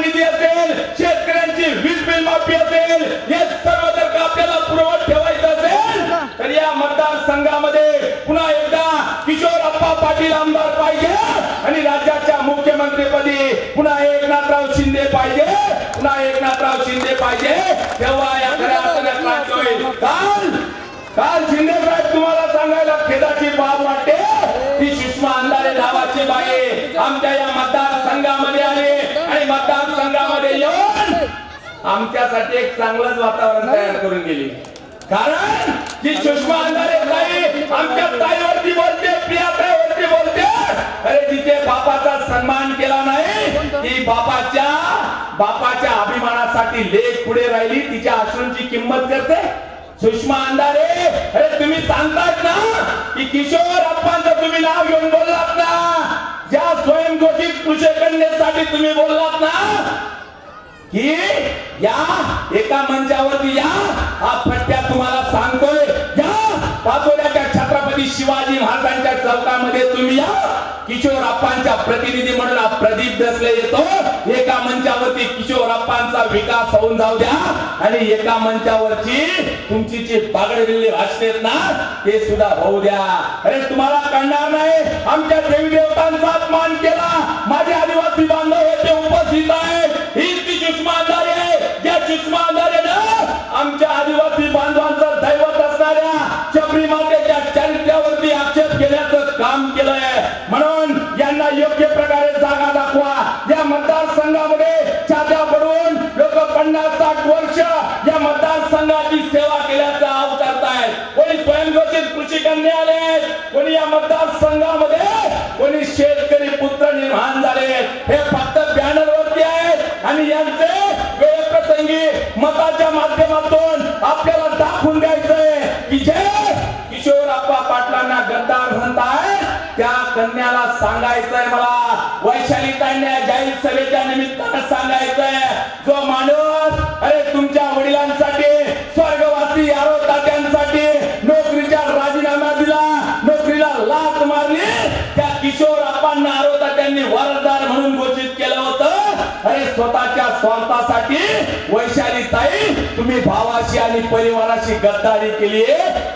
निधी असेल शेतकऱ्यांची वीज बिल माफी असेल हे सर्व जर का आपल्याला पुरवत ठेवायचं असेल तर या मतदारसंघामध्ये पुन्हा एकदा किशोर अप्पा पाटील आमदार पाहिजे आणि राज्याच्या मुख्यमंत्रीपदी पुन्हा एकनाथराव शिंदे पाहिजे पुन्हा एकनाथराव शिंदे पाहिजे. तेव्हा या खऱ्या काल काल शिंदे साहेब तुम्हाला सांगायला खेदाची बाब वाटते. ती सुषमा अंधारे नावाची बाई आमच्या या मतदारसंघामध्ये आले आमच्यासाठी एक चांगलंच वातावरण तयार करून गेली. कारण की सुषमा अंधारे ताई आमच्या ताईवरती बोलते प्रिया ताईवरती बोलते. अरे तिथे बापाचा सन्मान केला नाही ती बापाच्या बापाच्या अभिमानासाठी लेख पुढे राहिली तिच्या अश्रूंची किंमत करते. सुषमा अंधारे अरे तुम्ही सांगतात ना की किशोर अप्पांचं तुम्ही नाव घेऊन बोललात ना? ज्या स्वयंघोषित कृषकन्यासाठी तुम्ही बोललात ना की या एका मंचावरती या. हा फटक्या तुम्हाला सांगतोय. या. पाचोड्याच्या छत्रपती शिवाजी महाराजांच्या चौकामध्ये तुम्ही या. किशोर अप्पांच्या प्रतिनिधी म्हणून हा प्रदीप दसले येतो. एका मंचावरती किशोर अप्पांचा विकास होऊन जाऊ द्या. आणि एका मंचावरची तुमची जी बागडलेली भाषणे आहेत ना ते सुद्धा होऊ द्या. अरे तुम्हाला कळणार नाही. आमच्या देवी देवतांचा अपमान केला. माझे आदिवासी बांधव येथे उपस्थित आहे आमच्या आदिवासी बांधवांचं दैवत असणाऱ्या शबरी मातेच्या चरित्र्यावरती आक्षेप केल्याचं काम केलंय. म्हणून यांना योग्य प्रकारे जागा दाखवा. या मतदारसंघामध्ये छात्या पडून लोक पन्नास साठ वर्ष या मतदारसंघाची सेवा केल्याचा आव करतायत कोणी स्वयंघोषित कृषी कन्या आले कोणी या मतदारसंघामध्ये कोणी शेत माध्यमातून आपल्याला दाखवून द्यायचंय की जे किशोर आप्पा पाटलांना गद्दार म्हणताय त्या कन्याला सांगायचंय मला. वैशाली तांड्या जाहीर सभेच्या निमित्तानं सांगायचंय. जो माणूस अरे तुमच्या वडिलांसाठी स्वर्गवासी यारो तात्यांसाठी नोकरीचा राजीनामा दिला नोकरीला लात मारली त्या किशोर आप्पांना आरो तात्यांनी वारसदार म्हणून घोषित अरे स्वतःच्या स्वार्थासाठी वैशाली ताई तुम्ही भावाशी आणि परिवाराशी गद्दारी केली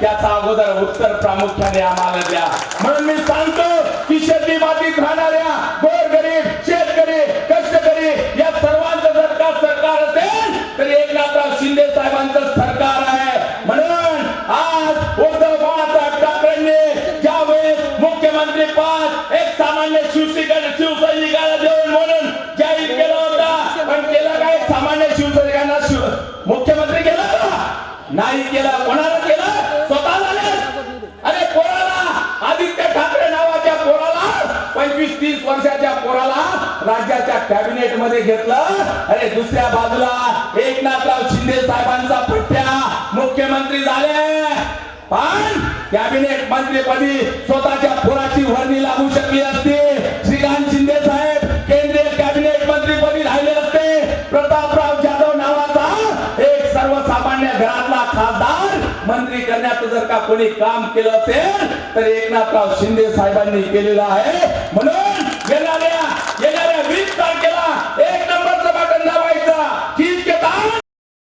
त्याचा अगोदर उत्तर प्रामुख्याने आम्हाला द्या. म्हणून मी सांगतो की शेती मातीत राहणाऱ्या गोरगरीब शेतकरी कष्टकरी या सर्वांचं जर का सरकार असेल तर एकनाथराव शिंदे साहेबांचं सरकार आहे. म्हणून आज उद्धव बाळासाहेब ठाकरेंनी ज्यावेळेस मुख्यमंत्री पद एक सामान्य शिवसेना नाही केला कोणाला केला? स्वतःला अरे कोणाला आदित्य ठाकरे नावाच्या कोणाला पंचवीस तीस वर्षाच्या कोणाला राज्याच्या कॅबिनेटमध्ये घेतलं. अरे दुसऱ्या बाजूला एकनाथराव शिंदे साहेबांचा पट्ट्या मुख्यमंत्री झाले. पण कॅबिनेट मंत्रीपदी स्वतःच्या पुराची वर्णी लागू शकली असते. श्रीकांत शिंदे साहेब केंद्रीय कॅबिनेट मंत्रीपदी राहिले असते. प्रतापराव जाधव नावाचा एक सर्वसामान्य घरात मंत्री करण्याचं जर का कोणी काम केलं असेल तर एकनाथराव शिंदे साहेबांनी केलेलं आहे. म्हणून